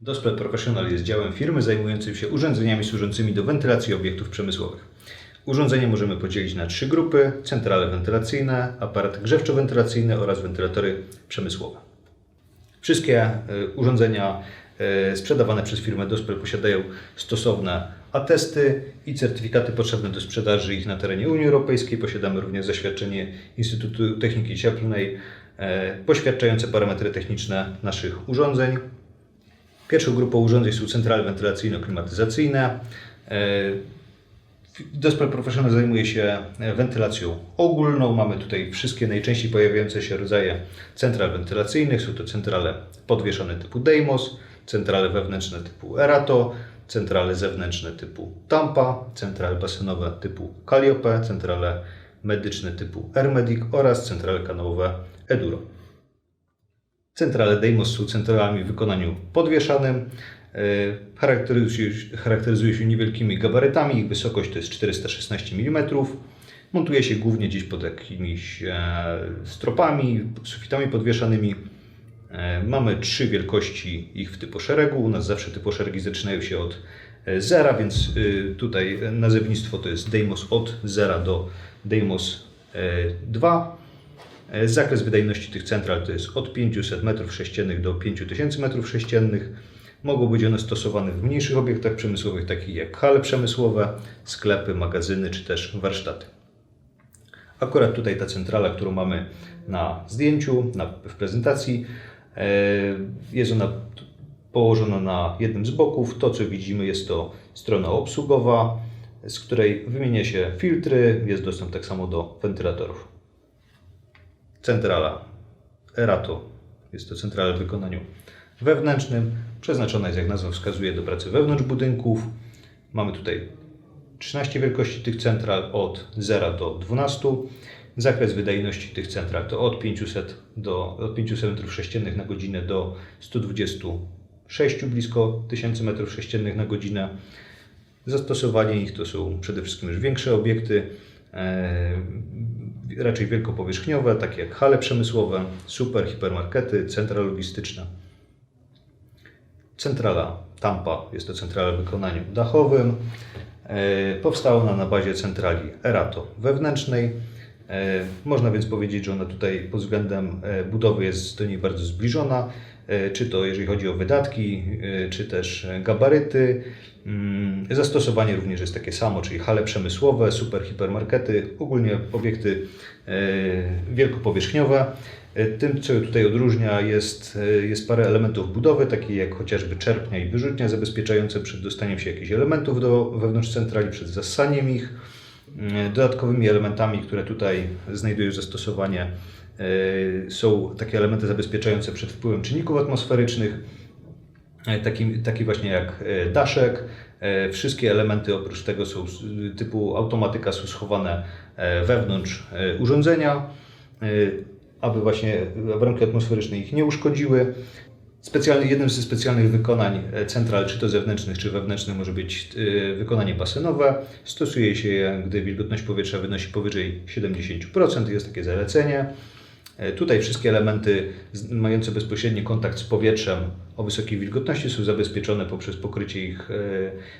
Dospel Professional jest działem firmy zajmującym się urządzeniami służącymi do wentylacji obiektów przemysłowych. Urządzenie możemy podzielić na trzy grupy: centrale wentylacyjne, aparaty grzewczo-wentylacyjne oraz wentylatory przemysłowe. Wszystkie y, urządzenia y, sprzedawane przez firmę Dospel posiadają stosowne atesty i certyfikaty potrzebne do sprzedaży ich na terenie Unii Europejskiej. Posiadamy również zaświadczenie Instytutu Techniki Cieplnej y, poświadczające parametry techniczne naszych urządzeń. Pierwszą grupą urządzeń są centrale wentylacyjno-klimatyzacyjne. Dospel Professional zajmuje się wentylacją ogólną. Mamy tutaj wszystkie najczęściej pojawiające się rodzaje central wentylacyjnych. Są to centrale podwieszane typu Deimos, centrale wewnętrzne typu Erato, centrale zewnętrzne typu Tampa, centrale basenowe typu Calliope, centrale medyczne typu Airmedic oraz centrale kanałowe Eduro. Centrale Deimos są centralami w wykonaniu podwieszanym. E, Charakteryzuje, się- charakteryzuje się niewielkimi gabarytami. Ich wysokość to jest 416 mm. Montuje się głównie gdzieś pod jakimiś e, stropami, sufitami podwieszanymi. E, Mamy trzy wielkości ich w typoszeregu. U nas zawsze typoszeregi zaczynają się od zera, więc tutaj nazewnictwo to jest Deimos od 0 do Deimos e, 2. E, Zakres wydajności tych central to jest od 500 m3 do 5000 m3. Mogą być one stosowane w mniejszych obiektach przemysłowych, takich jak hale przemysłowe, sklepy, magazyny czy też warsztaty. Akurat tutaj ta centrala, którą mamy na zdjęciu, na, w prezentacji, e, jest ona położona na jednym z boków. To, co widzimy, jest to strona obsługowa, z której wymienia się filtry. Jest dostęp tak samo do wentylatorów. Centrala Erato jest to centrala w wykonaniu wewnętrznym. Przeznaczona jest, jak nazwa wskazuje, do pracy wewnątrz budynków. Mamy tutaj 13 wielkości tych central od 0 do 12. Zakres wydajności tych central to od 500, do, od 500 m3 na godzinę do 126 blisko 1000 m3 na godzinę. Zastosowanie ich to są przede wszystkim już większe obiekty, e, raczej wielkopowierzchniowe, takie jak hale przemysłowe, super, hipermarkety, centra logistyczne. Centrala Tampa jest to centrala w wykonaniu dachowym. E, Powstała ona na bazie centrali Erato wewnętrznej. E, Można więc powiedzieć, że ona tutaj pod względem e, budowy jest do niej bardzo zbliżona, czy to jeżeli chodzi o wydatki, e, czy też e, gabaryty. Mm, Zastosowanie również jest takie samo, czyli hale przemysłowe, super hipermarkety, ogólnie obiekty e, wielkopowierzchniowe. E, Tym, co tutaj odróżnia, jest, e, jest parę elementów budowy, takie jak chociażby czerpnia i wyrzutnia zabezpieczające przed dostaniem się jakichś elementów do wewnątrz centrali, przed zassaniem ich. Mm, Dodatkowymi elementami, które tutaj znajdują zastosowanie, e, są takie elementy zabezpieczające przed wpływem czynników atmosferycznych, e, taki, taki właśnie jak e, daszek. E, Wszystkie elementy oprócz tego są typu automatyka są schowane wewnątrz urządzenia, aby właśnie warunki atmosferyczne ich nie uszkodziły. Specjalny, jednym ze specjalnych wykonań central, czy to zewnętrznych, czy wewnętrznych, może być wykonanie basenowe. Stosuje się je, gdy wilgotność powietrza wynosi powyżej 70%, jest takie zalecenie. E, Tutaj wszystkie elementy mające bezpośredni kontakt z powietrzem o wysokiej wilgotności są zabezpieczone poprzez pokrycie ich e,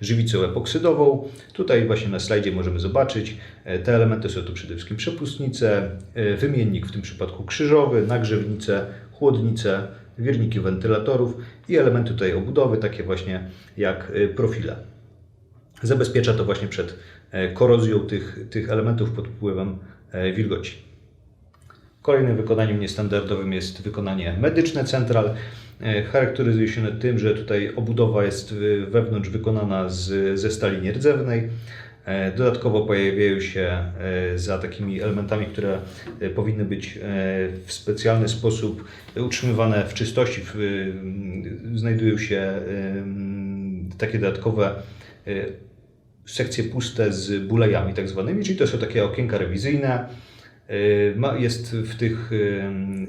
żywicą epoksydową. Tutaj właśnie na slajdzie możemy zobaczyć, e, te elementy są to przede wszystkim przepustnice, wymiennik w tym przypadku krzyżowy, nagrzewnice, chłodnice, wierniki wentylatorów i elementy tutaj obudowy, takie właśnie jak profile. Zabezpiecza to właśnie przed korozją tych, tych elementów pod wpływem wilgoci. Kolejnym wykonaniem niestandardowym jest wykonanie medyczne central. E, Charakteryzuje się tym, że tutaj obudowa jest wewnątrz wykonana z, ze stali nierdzewnej. E, Dodatkowo pojawiają się e, za takimi elementami, które powinny być w specjalny sposób utrzymywane w czystości. e, Znajdują się e, takie dodatkowe sekcje puste z bulejami tak zwanymi, czyli to są takie okienka rewizyjne. Ma, jest w tych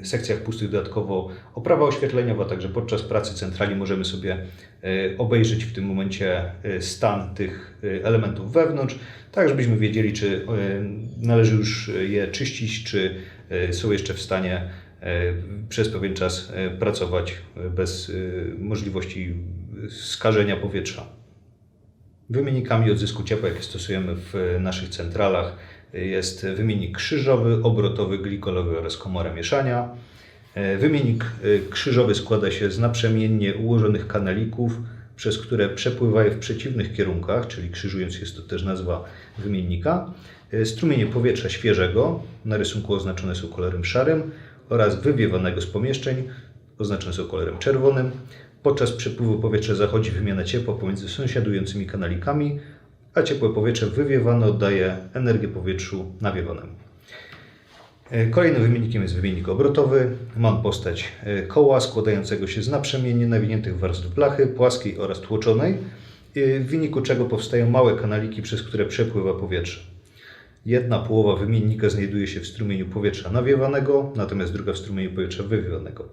sekcjach pustych dodatkowo oprawa oświetleniowa, także podczas pracy centrali możemy sobie yy, obejrzeć w tym momencie yy, stan tych elementów wewnątrz, tak żebyśmy wiedzieli, czy należy już je czyścić, czy są jeszcze w stanie e, przez pewien czas e, pracować bez e, możliwości skażenia powietrza. Wymiennikami odzysku ciepła, jakie stosujemy w naszych centralach, jest wymiennik krzyżowy, obrotowy, glikolowy oraz komora mieszania. E, Wymiennik e, krzyżowy składa się z naprzemiennie ułożonych kanalików, przez które przepływają w przeciwnych kierunkach, czyli krzyżując jest to też nazwa wymiennika, e, strumienie powietrza świeżego, na rysunku oznaczone są kolorem szarym, oraz wywiewanego z pomieszczeń, oznaczone są kolorem czerwonym. Podczas przepływu powietrza zachodzi wymiana ciepła pomiędzy sąsiadującymi kanalikami, a ciepłe powietrze wywiewane oddaje energię powietrzu nawiewanemu. E, Kolejnym wymiennikiem jest wymiennik obrotowy. Ma on postać e, koła składającego się z naprzemiennie nawiniętych warstw blachy, płaskiej oraz tłoczonej, e, w wyniku czego powstają małe kanaliki, przez które przepływa powietrze. Jedna połowa wymiennika znajduje się w strumieniu powietrza nawiewanego, natomiast druga w strumieniu powietrza wywiewanego.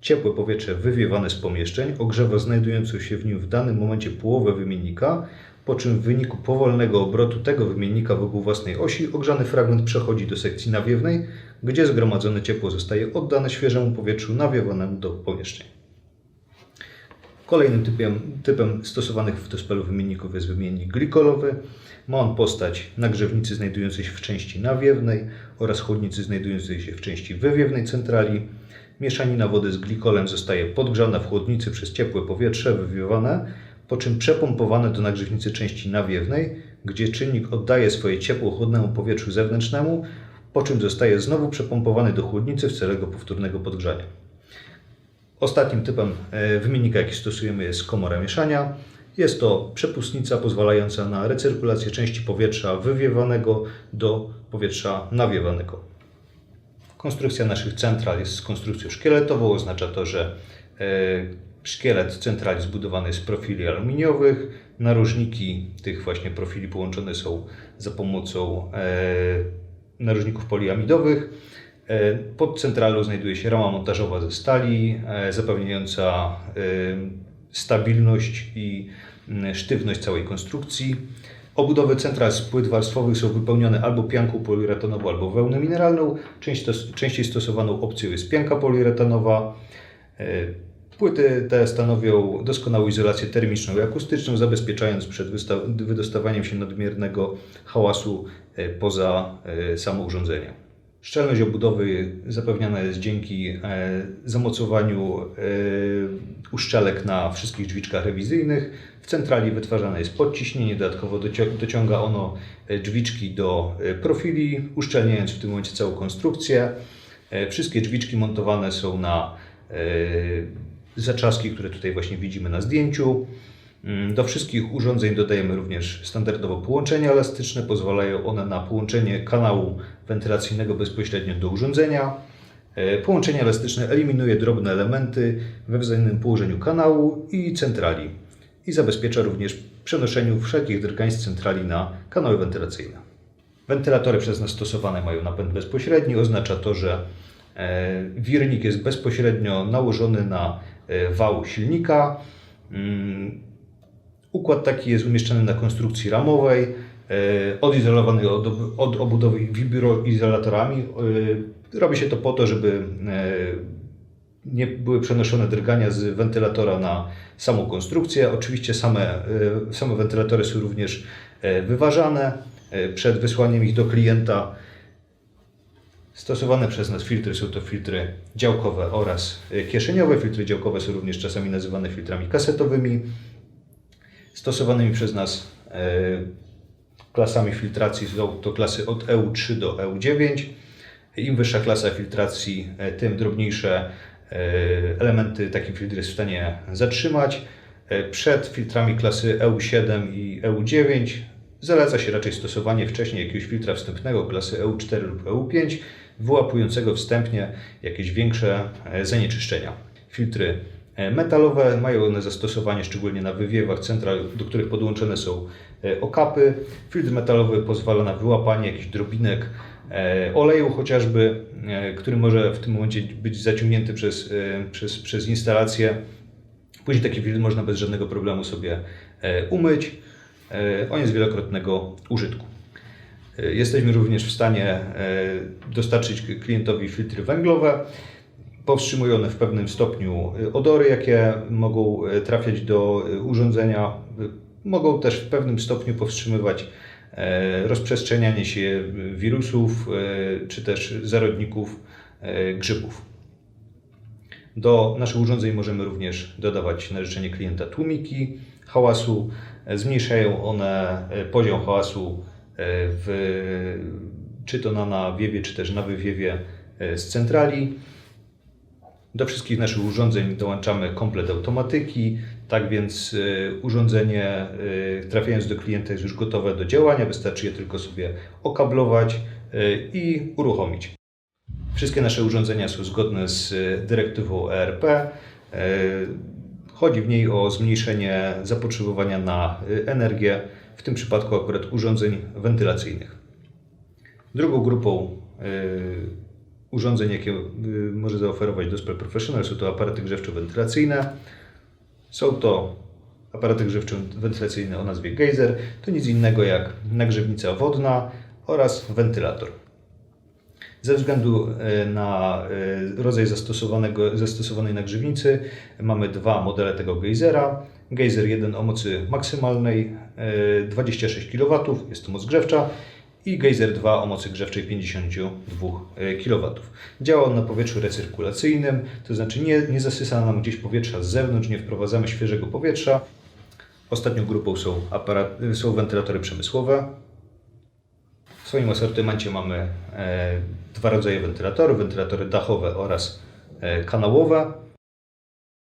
Ciepłe powietrze wywiewane z pomieszczeń ogrzewa znajdującą się w nim w danym momencie połowę wymiennika, po czym w wyniku powolnego obrotu tego wymiennika wokół własnej osi ogrzany fragment przechodzi do sekcji nawiewnej, gdzie zgromadzone ciepło zostaje oddane świeżemu powietrzu nawiewanemu do pomieszczeń. Kolejnym typem, typem stosowanych w Tospelu wymienników jest wymiennik glikolowy. Ma on postać nagrzewnicy znajdującej się w części nawiewnej oraz chłodnicy znajdującej się w części wywiewnej centrali. Mieszanina wody z glikolem zostaje podgrzana w chłodnicy przez ciepłe powietrze wywiewane, po czym przepompowane do nagrzewnicy części nawiewnej, gdzie czynnik oddaje swoje ciepło chłodnemu powietrzu zewnętrznemu, po czym zostaje znowu przepompowany do chłodnicy w celu jego powtórnego podgrzania. Ostatnim typem e, wymiennika, jaki stosujemy, jest komora mieszania. Jest to przepustnica pozwalająca na recyrkulację części powietrza wywiewanego do powietrza nawiewanego. Konstrukcja naszych central jest konstrukcją szkieletową. Oznacza to, że e, szkielet centrali zbudowany z profili aluminiowych. Narożniki tych właśnie profili połączone są za pomocą e, narożników poliamidowych. E, Pod centralą znajduje się rama montażowa ze stali, e, zapewniająca e, stabilność i sztywność całej konstrukcji. Obudowy central z płyt warstwowych są wypełnione albo pianką poliuretanową, albo wełną mineralną. Częściej stosowaną opcją jest pianka poliuretanowa. E, Płyty te stanowią doskonałą izolację termiczną i akustyczną, zabezpieczając przed wydostawaniem się nadmiernego hałasu e, poza e, samo urządzenie. Szczelność obudowy zapewniana jest dzięki e, zamocowaniu uszczelek na wszystkich drzwiczkach rewizyjnych. W centrali wytwarzane jest podciśnienie, dodatkowo dociąga ono drzwiczki do profili, uszczelniając w tym momencie całą konstrukcję. Wszystkie drzwiczki montowane są na zaczaski, które tutaj właśnie widzimy na zdjęciu. Mm, Do wszystkich urządzeń dodajemy również standardowo połączenia elastyczne. Pozwalają one na połączenie kanału wentylacyjnego bezpośrednio do urządzenia. E, Połączenie elastyczne eliminuje drobne elementy we wzajemnym położeniu kanału i centrali i zabezpiecza również przenoszeniu wszelkich drgań z centrali na kanały wentylacyjne. Wentylatory przez nas stosowane mają napęd bezpośredni. Oznacza to, że e, wirnik jest bezpośrednio nałożony na e, wał silnika. Mm, Układ taki jest umieszczony na konstrukcji ramowej, e, odizolowany od, od obudowy wibroizolatorami. E, Robi się to po to, żeby nie były przenoszone drgania z wentylatora na samą konstrukcję. Oczywiście same, same wentylatory są również wyważane przed wysłaniem ich do klienta. Stosowane przez nas filtry są to filtry działkowe oraz e, kieszeniowe. Filtry działkowe są również czasami nazywane filtrami kasetowymi. Stosowanymi przez nas e, klasami filtracji są to klasy od EU3 do EU9. Im wyższa klasa filtracji, e, tym drobniejsze elementy taki filtr jest w stanie zatrzymać. Przed filtrami klasy EU7 i EU9 zaleca się raczej stosowanie wcześniej jakiegoś filtra wstępnego klasy EU4 lub EU5, wyłapującego wstępnie jakieś większe e, zanieczyszczenia. Filtry e, metalowe mają one zastosowanie szczególnie na wywiewach central, do których podłączone są e, okapy. Filtr metalowy pozwala na wyłapanie jakichś drobinek oleju chociażby, który może w tym momencie być zaciągnięty przez, przez, przez instalację. Później taki filtr można bez żadnego problemu sobie umyć. On jest wielokrotnego użytku. E, Jesteśmy również w stanie e, dostarczyć klientowi filtry węglowe. Powstrzymują one w pewnym stopniu y, odory, jakie mogą trafiać do urządzenia. Mogą też w pewnym stopniu powstrzymywać e, rozprzestrzenianie się wirusów czy też zarodników e, grzybów. Do naszych urządzeń możemy również dodawać na życzenie klienta tłumiki hałasu. E, Zmniejszają one e, poziom hałasu e, w, czy to na nawiewie, czy też na wywiewie e, z centrali. Do wszystkich naszych urządzeń dołączamy komplet automatyki, tak więc y, urządzenie trafiając do klienta jest już gotowe do działania, wystarczy je tylko sobie okablować i uruchomić. Wszystkie nasze urządzenia są zgodne z dyrektywą ERP. Chodzi w niej o zmniejszenie zapotrzebowania na energię, w tym przypadku akurat urządzeń wentylacyjnych. Drugą grupą y, urządzeń, jakie y, może zaoferować Dospel Professional, są to aparaty grzewczo-wentylacyjne. Są to aparaty grzewczo-wentylacyjne o nazwie geyser. To nic innego jak nagrzewnica wodna oraz wentylator. Ze względu e, na e, rodzaj zastosowanego, zastosowanej nagrzewnicy mamy dwa modele tego gejzera. Geyser 1 o mocy maksymalnej e, 26 kW, jest to moc grzewcza i Geyser 2 o mocy grzewczej 52 kW. Działa on na powietrzu recyrkulacyjnym, to znaczy nie, nie zasysa nam gdzieś powietrza z zewnątrz, nie wprowadzamy świeżego powietrza. Ostatnią grupą są, aparat, są wentylatory przemysłowe. W swoim asortymencie mamy e, dwa rodzaje wentylatorów, wentylatory dachowe oraz e, kanałowe.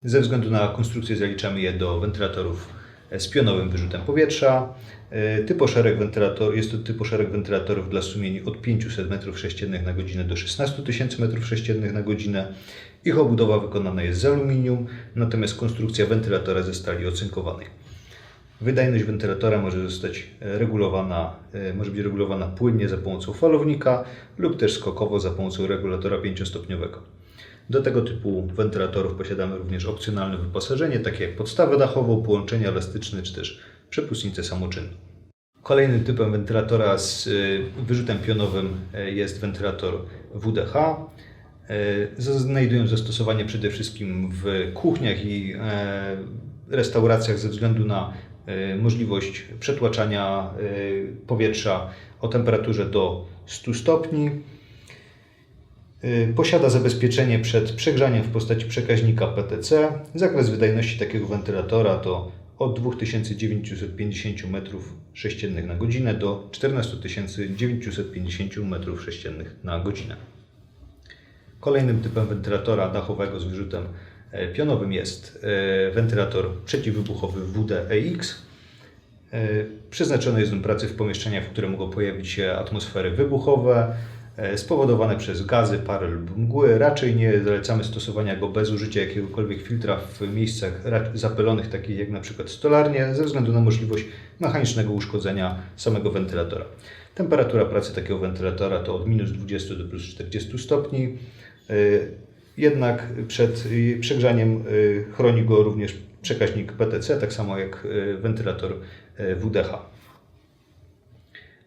Ze względu na konstrukcję zaliczamy je do wentylatorów e, z pionowym wyrzutem powietrza. Typoszereg wentylator, jest to typoszereg wentylatorów dla sumieni od 500 m3 na godzinę do 16 000 m3 na godzinę. Ich obudowa wykonana jest z aluminium, natomiast konstrukcja wentylatora ze stali ocynkowanej. Wydajność wentylatora może zostać e, regulowana, e, może być regulowana płynnie za pomocą falownika lub też skokowo za pomocą regulatora 5-stopniowego. Do tego typu wentylatorów posiadamy również opcjonalne wyposażenie, takie jak podstawę dachową, połączenia elastyczne czy też przepustnicę samoczynną. Kolejnym typem wentylatora z y, wyrzutem pionowym jest wentylator WDH. Znajdują zastosowanie przede wszystkim w kuchniach i e, restauracjach ze względu na e, możliwość przetłaczania e, powietrza o temperaturze do 100 stopni. Y, Posiada zabezpieczenie przed przegrzaniem w postaci przekaźnika PTC. Zakres wydajności takiego wentylatora to od 2950 m3 na godzinę do 14 950 m3 na godzinę. Kolejnym typem wentylatora dachowego z wyrzutem e, pionowym jest e, wentylator przeciwwybuchowy WD-EX. E, Przeznaczony jest do pracy w pomieszczeniach, w których mogą pojawić się atmosfery wybuchowe e, spowodowane przez gazy, pary lub mgły. Raczej nie zalecamy stosowania go bez użycia jakiegokolwiek filtra w miejscach zapylonych, takich jak przykład stolarnie, ze względu na możliwość mechanicznego uszkodzenia samego wentylatora. Temperatura pracy takiego wentylatora to od minus 20 do plus 40 stopni. E, Jednak przed y, przegrzaniem y, chroni go również przekaźnik PTC, tak samo jak y, wentylator WDH.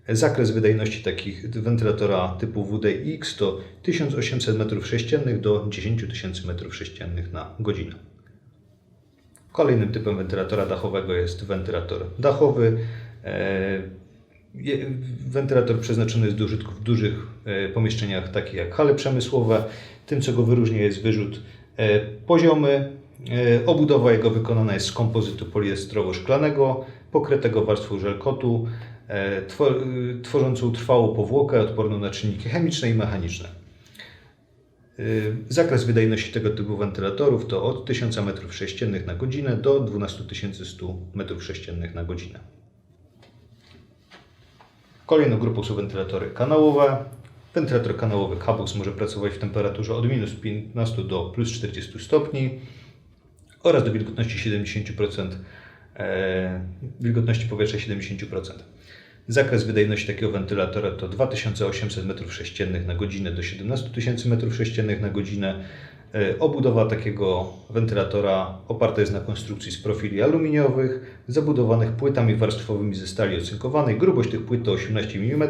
Zakres wydajności takich wentylatora typu WDX to 1800 m3 do 10 000 m3 na godzinę. Kolejnym typem wentylatora dachowego jest wentylator dachowy. Wentylator przeznaczony jest do użytku w dużych e, pomieszczeniach, takich jak hale przemysłowe. Tym, co go wyróżnia, jest wyrzut e, poziomy. E, Obudowa jego wykonana jest z kompozytu poliestrowo-szklanego, pokrytego warstwą żelkotu, two- tworzącą trwałą powłokę odporną na czynniki chemiczne i mechaniczne. Zakres wydajności tego typu wentylatorów to od 1000 m3 na godzinę do 12 100 m3 na godzinę. Kolejną grupą są wentylatory kanałowe. Wentylator kanałowy Cabus może pracować w temperaturze od minus 15 do plus 40 stopni oraz do wilgotności 70%, e, wilgotności powietrza 70%. Zakres wydajności takiego wentylatora to 2800 m3 na godzinę do 17 000 m3 na godzinę. E, Obudowa takiego wentylatora oparta jest na konstrukcji z profili aluminiowych, zabudowanych płytami warstwowymi ze stali ocynkowanej. Grubość tych płyt to 18 mm.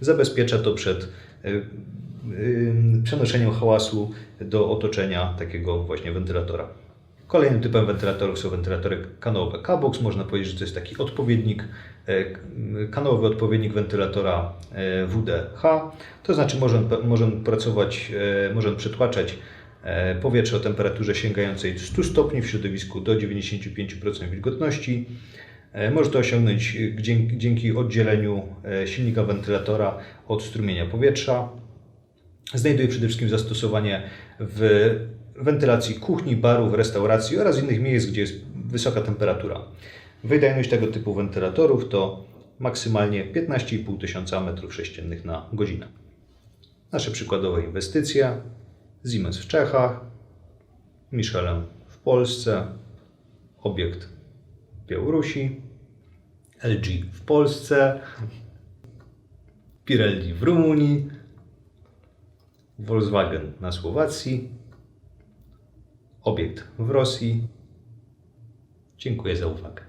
Zabezpiecza to przed e, ym, przenoszeniem hałasu do otoczenia takiego właśnie wentylatora. Kolejnym typem wentylatorów są wentylatory kanałowe. K-Box można powiedzieć, że to jest taki odpowiednik, e, kanałowy odpowiednik wentylatora e, WDH. To znaczy może on, pracować, e, może przetłaczać e, powietrze o temperaturze sięgającej 100 stopni w środowisku do 95% wilgotności. E, Może to osiągnąć e, dzięki, oddzieleniu e, silnika wentylatora od strumienia powietrza. Znajduje przede wszystkim zastosowanie w wentylacji kuchni, barów, restauracji oraz innych miejsc, gdzie jest wysoka temperatura. Wydajność tego typu wentylatorów to maksymalnie 15,5 tysiąca m3 na godzinę. Nasze przykładowe inwestycje Siemens w Czechach, Michelin w Polsce, obiekt w Białorusi, LG w Polsce, Pirelli w Rumunii, Volkswagen na Słowacji, obiekt w Rosji. Dziękuję za uwagę.